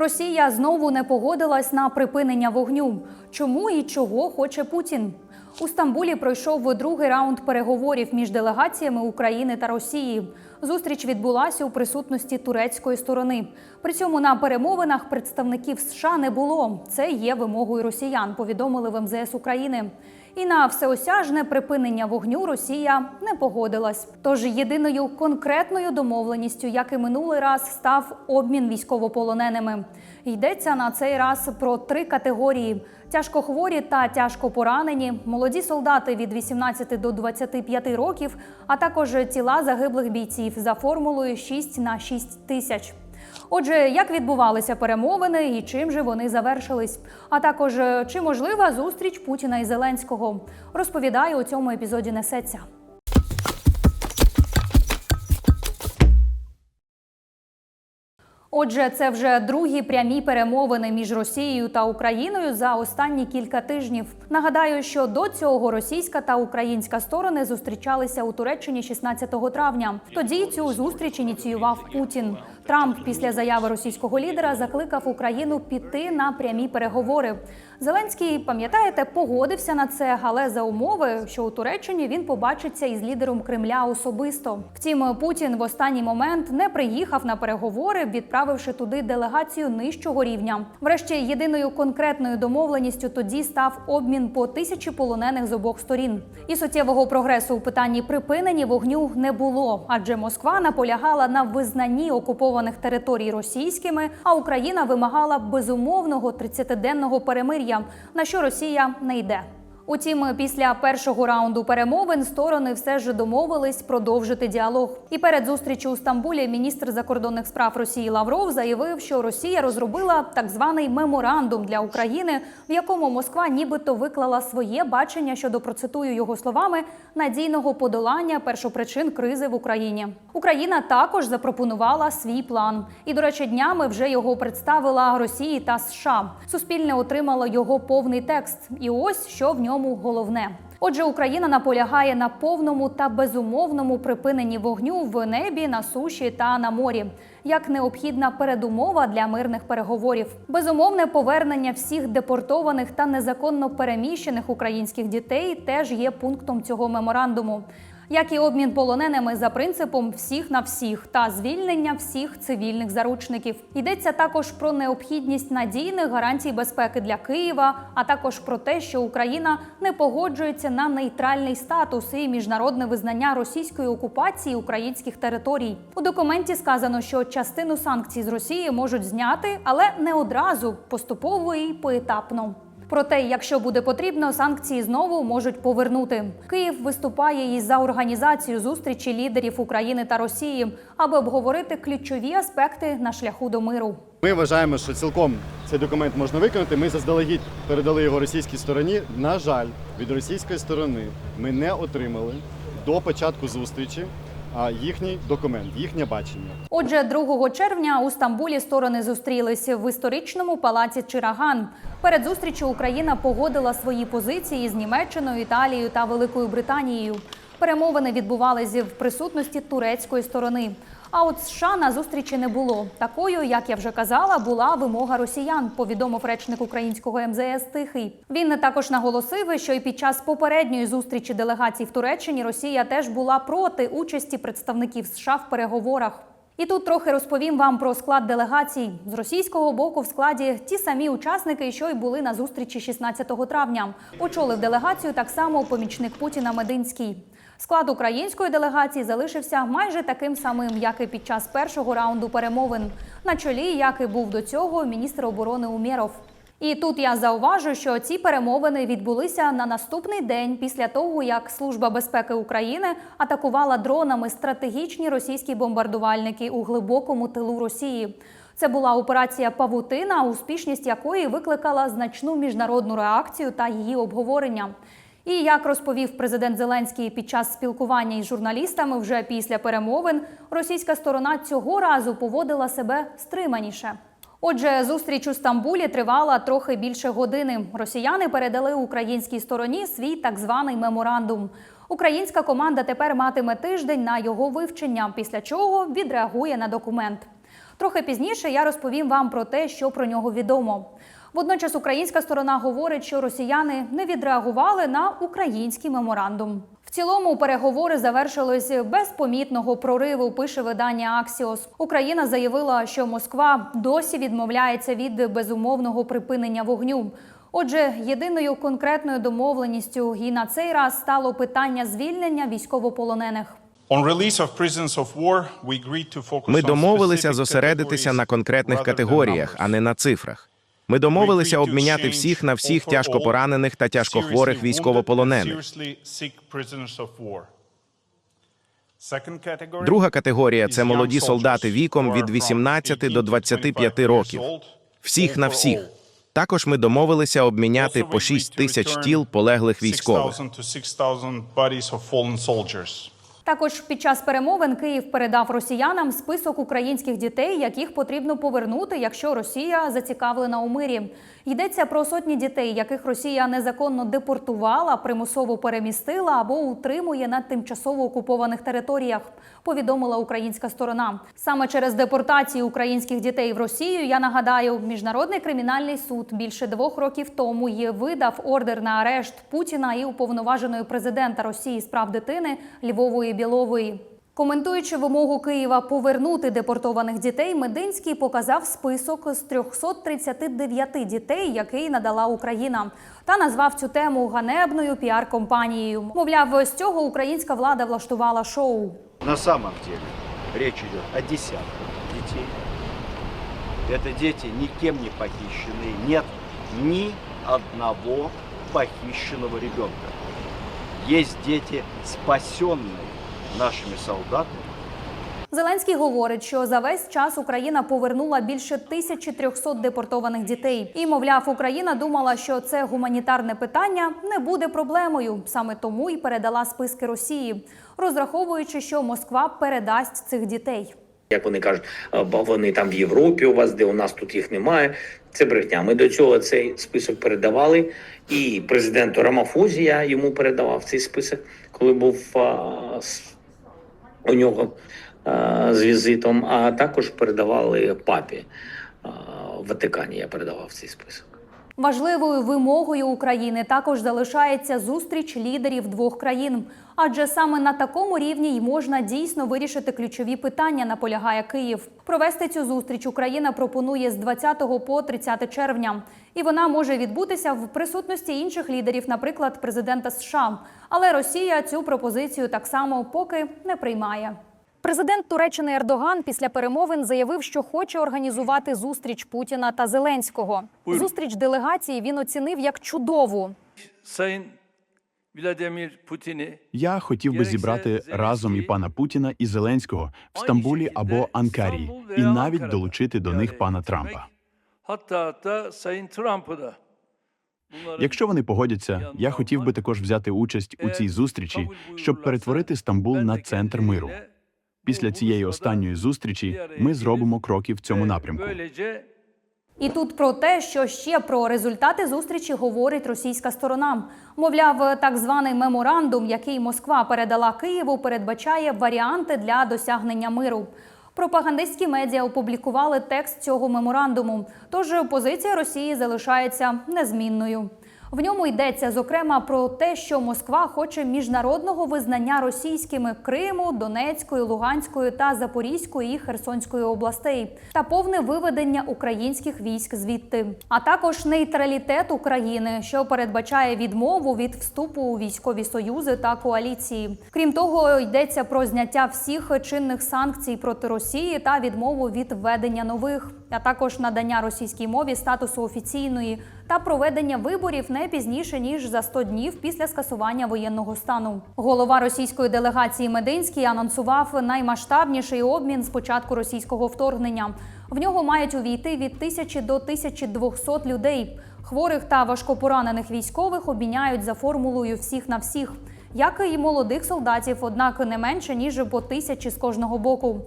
Росія знову не погодилась на припинення вогню. Чому і чого хоче Путін? У Стамбулі пройшов другий раунд переговорів між делегаціями України та Росії. Зустріч відбулася у присутності турецької сторони. При цьому на перемовинах представників США не було. Це є вимогою росіян. Повідомили в МЗС України. І на всеосяжне припинення вогню Росія не погодилась. Тож єдиною конкретною домовленістю, як і минулий раз, став обмін військовополоненими. Йдеться на цей раз про три категорії: тяжкохворі та тяжко поранені, молоді солдати від 18 до 25 років, а також тіла загиблих бійців за формулою 6 на 6 тисяч. Отже, як відбувалися перемовини і чим же вони завершились? А також е, чи можлива зустріч Путіна і Зеленського? Розповідаю у цьому епізоді несеться. Отже, це вже другі прямі перемовини між Росією та Україною за останні кілька тижнів. Нагадаю, що до цього російська та українська сторони зустрічалися у Туреччині 16 травня. Тоді цю зустріч ініціював Путін. Трамп після заяви російського лідера закликав Україну піти на прямі переговори. Зеленський, пам'ятаєте, погодився на це, але за умови, що у Туреччині він побачиться із лідером Кремля особисто. Втім, Путін в останній момент не приїхав на переговори, відправивши туди делегацію нижчого рівня. Врешті єдиною конкретною домовленістю тоді став обмін по тисячі полонених з обох сторін. І суттєвого прогресу у питанні припинення вогню не було, адже Москва наполягала на визнанні окупованих територій російськими, а Україна вимагала безумовного 30-денного перемир'я, на що Росія не йде. Утім, після першого раунду перемовин сторони все ж домовились продовжити діалог. І перед зустрічю у Стамбулі міністр закордонних справ Росії Лавров заявив, що Росія розробила так званий меморандум для України, в якому Москва нібито виклала своє бачення щодо процитую його словами надійного подолання першопричин кризи в Україні. Україна також запропонувала свій план. І, до речі, днями вже його представила Росії та США. Суспільне отримало його повний текст. І ось що в ньому головне. Отже, Україна наполягає на повному та безумовному припиненні вогню в небі, на суші та на морі, як необхідна передумова для мирних переговорів. Безумовне повернення всіх депортованих та незаконно переміщених українських дітей теж є пунктом цього меморандуму. Як і обмін полоненими за принципом всіх на всіх та звільнення всіх цивільних заручників, йдеться також про необхідність надійних гарантій безпеки для Києва, а також про те, що Україна не погоджується на нейтральний статус і міжнародне визнання російської окупації українських територій. У документі сказано, що частину санкцій з Росії можуть зняти, але не одразу поступово і поетапно. Проте, якщо буде потрібно, санкції знову можуть повернути. Київ виступає із за організацію зустрічі лідерів України та Росії, аби обговорити ключові аспекти на шляху до миру. Ми вважаємо, що цілком цей документ можна виконати. Ми заздалегідь передали його російській стороні. На жаль, від російської сторони ми не отримали до початку зустрічі їхній документ, їхнє бачення. Отже, 2 червня у Стамбулі сторони зустрілися в історичному палаці Чираган. Перед зустрічю Україна погодила свої позиції з Німеччиною, Італією та Великою Британією. Перемовини відбувалися в присутності турецької сторони. А от США на зустрічі не було. Такою, як я вже казала, була вимога росіян. Повідомив речник українського МЗС Тихий. Він також наголосив, що і під час попередньої зустрічі делегацій в Туреччині Росія теж була проти участі представників США в переговорах. І тут трохи розповім вам про склад делегацій з російського боку. В складі ті самі учасники, що й були на зустрічі 16 травня. Очолив делегацію так само помічник Путіна Мединський. Склад української делегації залишився майже таким самим, як і під час першого раунду перемовин. На чолі, як і був до цього, міністр оборони Умєров. І тут я зауважу, що ці перемовини відбулися на наступний день після того, як Служба безпеки України атакувала дронами стратегічні російські бомбардувальники у глибокому тилу Росії. Це була операція Павутина, успішність якої викликала значну міжнародну реакцію та її обговорення. І як розповів президент Зеленський під час спілкування із журналістами, вже після перемовин російська сторона цього разу поводила себе стриманіше. Отже, зустріч у Стамбулі тривала трохи більше години. Росіяни передали українській стороні свій так званий меморандум. Українська команда тепер матиме тиждень на його вивчення, після чого відреагує на документ. Трохи пізніше я розповім вам про те, що про нього відомо. Водночас українська сторона говорить, що росіяни не відреагували на український меморандум. В цілому переговори завершились без помітного прориву. Пише видання Аксіос. Україна заявила, що Москва досі відмовляється від безумовного припинення вогню. Отже, єдиною конкретною домовленістю і на цей раз стало питання звільнення військовополонених. Ми домовилися зосередитися на конкретних категоріях, а не на цифрах. Ми домовилися обміняти всіх на всіх тяжко поранених та тяжкохворих військовополонених. Друга категорія це молоді солдати віком від are 18 до 18 to 25 25 років. Всіх на всіх. Також ми домовилися обміняти по agreed 6 тисяч тіл полеглих військових. 6,000 to 6,000 bodies of fallen soldiers. Також під час перемовин Київ передав росіянам список українських дітей, яких потрібно повернути, якщо Росія зацікавлена у мирі. Йдеться про сотні дітей, яких Росія незаконно депортувала, примусово перемістила або утримує на тимчасово окупованих територіях. Повідомила українська сторона. Саме через депортацію українських дітей в Росію. Я нагадаю, міжнародний кримінальний суд більше двох років тому є видав ордер на арешт Путіна і уповноваженої президента Росії з прав дитини Львової Білової. Коментуючи вимогу Києва повернути депортованих дітей, Мединський показав список з 339 дітей, який надала Україна, та назвав цю тему ганебною піар-компанією. Мовляв, з цього українська влада влаштувала шоу. На самом деле речь идет о десятках детей. Это дети никем не похищенные. Нет ни одного похищенного ребенка. Есть дети, спасенные нашими солдатами. Зеленський говорить, що за весь час Україна повернула більше 1300 депортованих дітей. І, мовляв, Україна думала, що це гуманітарне питання не буде проблемою. Саме тому і передала списки Росії, розраховуючи, що Москва передасть цих дітей. Як вони кажуть, бо вони там в Європі у вас, де у нас тут їх немає. Це брехня. Ми до цього цей список передавали, і президенту Рамафузі я йому передавав цей список, коли був у нього з візитом. А також передавали папі в Ватикані. Я передавав цей список. Важливою вимогою України також залишається зустріч лідерів двох країн, адже саме на такому рівні й можна дійсно вирішити ключові питання, наполягає Київ. Провести цю зустріч Україна пропонує з 20 по 30 червня, і вона може відбутися в присутності інших лідерів, наприклад, президента США. Але Росія цю пропозицію так само поки не приймає. Президент Туреччини Ердоган після перемовин заявив, що хоче організувати зустріч Путіна та Зеленського. Зустріч делегації він оцінив як чудову. Я хотів би зібрати разом і пана Путіна і Зеленського в Стамбулі або Анкарі, і навіть долучити до них пана Трампа. Якщо вони погодяться, я хотів би також взяти участь у цій зустрічі, щоб перетворити Стамбул на центр миру. Після цієї останньої зустрічі ми зробимо кроки в цьому напрямку. І тут про те, що ще про результати зустрічі говорить російська сторона. Мовляв, так званий меморандум, який Москва передала Києву, передбачає варіанти для досягнення миру. Пропагандистські медіа опублікували текст цього меморандуму. Тож позиція Росії залишається незмінною. В ньому йдеться зокрема про те, що Москва хоче міжнародного визнання російськими Криму, Донецької, Луганської та Запорізької і Херсонської областей та повне виведення українських військ звідти, а також нейтралітет України, що передбачає відмову від вступу у військові союзи та коаліції. Крім того, йдеться про зняття всіх чинних санкцій проти Росії та відмову від введення нових, а також надання російській мові статусу офіційної та проведення виборів не пізніше ніж за 100 днів після скасування воєнного стану. Голова російської делегації Мединський анонсував наймасштабніший обмін з початку російського вторгнення. В нього мають увійти від тисячі до 1200 людей. Хворих та важкопоранених військових обміняють за формулою всіх на всіх, як і молодих солдатів, однак не менше ніж по тисячі з кожного боку.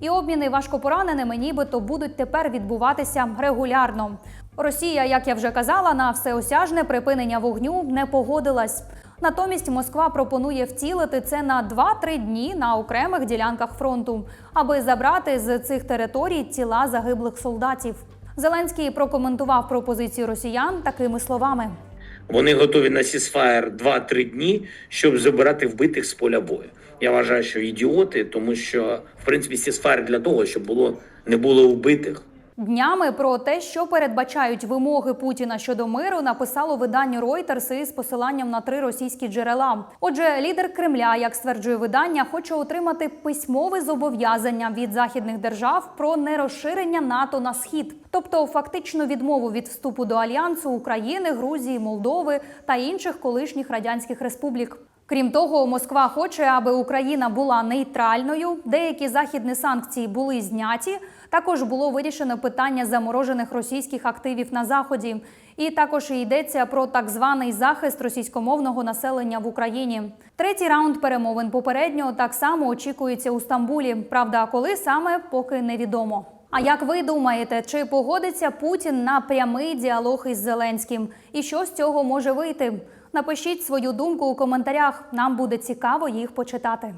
І обміни важкопораненими нібито будуть тепер відбуватися регулярно. Росія, як я вже казала, на всеосяжне припинення вогню не погодилась. Натомість Москва пропонує втілити це на 2-3 дні на окремих ділянках фронту, аби забрати з цих територій тіла загиблих солдатів. Зеленський прокоментував пропозицію росіян такими словами. Вони готові на сісфаєр 2-3 дні, щоб забирати вбитих з поля бою. Я вважаю, що ідіоти, тому що в принципі сісфаєр для того, щоб було не було вбитих. Днями про те, що передбачають вимоги Путіна щодо миру, написало видання Reuters із посиланням на три російські джерела. Отже, лідер Кремля, як стверджує видання, хоче отримати письмове зобов'язання від західних держав про нерозширення НАТО на схід, тобто фактично відмову від вступу до альянсу України, Грузії, Молдови та інших колишніх радянських республік. Крім того, Москва хоче, аби Україна була нейтральною. Деякі західні санкції були зняті. Також було вирішено питання заморожених російських активів на заході. І також йдеться про так званий захист російськомовного населення в Україні. Третій раунд перемовин попередньо так само очікується у Стамбулі. Правда, коли саме поки невідомо. А як ви думаєте, чи погодиться Путін на прямий діалог із Зеленським? І що з цього може вийти? Напишіть свою думку у коментарях. Нам буде цікаво їх почитати.